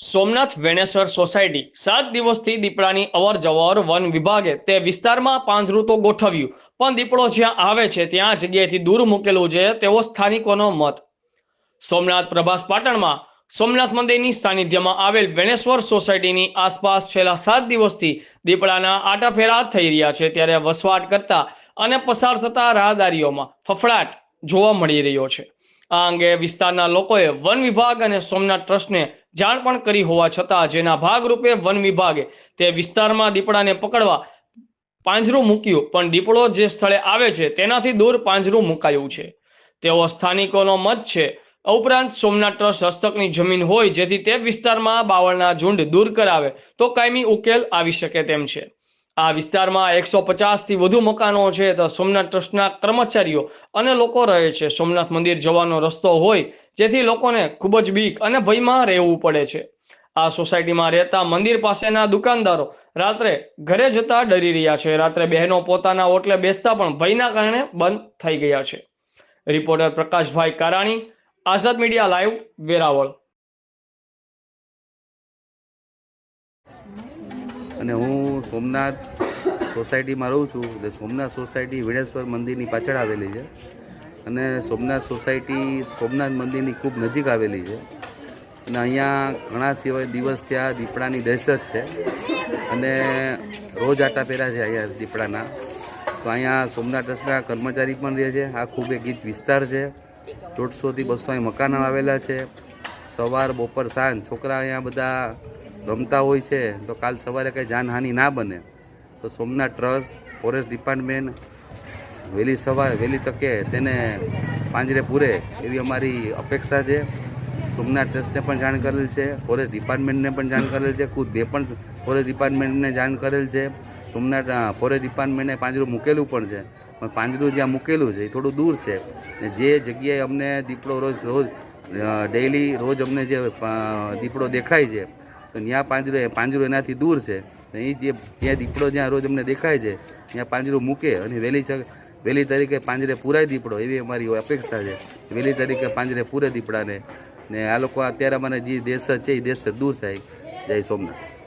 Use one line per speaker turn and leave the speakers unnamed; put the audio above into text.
Somnath વેણેશ્વર society. સાત દિવસથી દીપડાની અવર જવર વન વિભાગે તે વિસ્તારમાં પાંજરું તો ગોઠવ્યું. પણ દીપડો જ્યાં આવે છે, ત્યાં જગ્યાએથી દૂર મૂકેલું છે તેવો સ્થાનિકોનો મત. સોમનાથ પ્રભાસ પાટણમાં સોમનાથ મંદિરની સાનિધ્યમાં આવેલ વેણેશ્વર સોસાયટીની આસપાસ છેલ્લા સાત દિવસથી દીપડાના આટાફેરા થઈ રહ્યા છે. ત્યારે વસવાટ કરતા અને પસાર થતા રાહદારીઓમાં ફફડાટ જોવા મળી રહ્યો છે. આ અંગે વિસ્તારના લોકોએ વન વિભાગ અને સોમનાથ ટ્રસ્ટને જાણ પણ કરી હોવા છતાં જેના ભાગરૂપે વન વિભાગે તે વિસ્તારમાં દીપડાને પકડવા પાંજરું મૂક્યું. પણ દીપડો જે સ્થળે આવે છે તેનાથી દૂર પાંજરું મુકાયું છે. તેવો સ્થાનિકોનો મત છે. ઉપરાંત સોમનાથ ટ્રસ્ટ હસ્તકની જમીન હોય જેથી તે વિસ્તારમાં બાવળના ઝુંડ દૂર કરાવે તો કાયમી ઉકેલ આવી શકે તેમ છે. આ વિસ્તારમાં એકસો પચાસથી વધુ મકાનો છે તો સોમનાથ ટ્રસ્ટના કર્મચારીઓ અને લોકો રહે છે. સોમનાથ મંદિર જવાનો રસ્તો હોય જેથી લોકોને ખૂબ જ બીક અને ભયમાં રહેવું પડે છે. આ સોસાયટીમાં રહેતા મંદિર પાસેના દુકાનદારો રાત્રે ઘરે જતા ડરી રહ્યા છે. રાત્રે બહેનો પોતાના ઓટલે બેસતા પણ ભયના કારણે બંધ થઈ ગયા છે. Reporter Prakashbhai Karani, Azad media live, Veraval.
અને હું સોમનાથ સોસાયટીમાં રહું છું, એટલે સોમનાથ સોસાયટી વિણેશ્વર મંદિરની પાછળ આવેલી છે. અને સોમનાથ સોસાયટી સોમનાથ મંદિરની ખૂબ નજીક આવેલી છે. અને અહીંયા ઘણા સિવાય દિવસ ત્યાં દીપડાની દહેશત છે. અને રોજ આટા પહેરા છે અહીંયા દીપડાના. તો અહીંયા સોમનાથ ટ્રસ્ટના કર્મચારી પણ રહે છે. આ ખૂબ એક ગીત વિસ્તાર છે. દોઢસોથી બસો મકાનો આવેલા છે. સવાર, બપોર, સાંજ છોકરા અહીંયા બધા રમતા હોય છે, તો કાલ સવારે કંઈ જાનહાનિ ના બને. તો સોમનાથ ટ્રસ્ટ, ફોરેસ્ટ ડિપાર્ટમેન્ટ, વહેલી સવારે, વહેલી તકે તેને પાંજરે પૂરે એવી અમારી અપેક્ષા છે. સોમનાથ ટ્રસ્ટને પણ જાણ કરેલ છે, ફોરેસ્ટ ડિપાર્ટમેન્ટને પણ જાણ કરેલ છે, ખુદ બે પણ ફોરેસ્ટ ડિપાર્ટમેન્ટને જાણ કરેલ છે. સોમનાથ ફોરેસ્ટ ડિપાર્ટમેન્ટે પાંજરું મૂકેલું પણ છે, પણ પાંજરું જ્યાં મૂકેલું છે એ થોડું દૂર છે. ને જે જગ્યાએ અમને દીપડો રોજ રોજ ડેઈલી રોજ અમને જે દીપડો દેખાય છે તો ત્યાં પાંજરું પાંજરું એનાથી દૂર છે. એ જે, જ્યાં દીપડો જ્યાં રોજ અમને દેખાય છે, ત્યાં પાંજરું મૂકે અને વહેલી વહેલી તરીકે પાંજરે પૂરાય દીપડો. એવી અમારી અપેક્ષા છે. વહેલી તરીકે પાંજરે પૂરે દીપડાને. ને આ લોકો અત્યારે મને જે દેશ છે, એ દેશ દૂર થાય. જય સોમનાથ.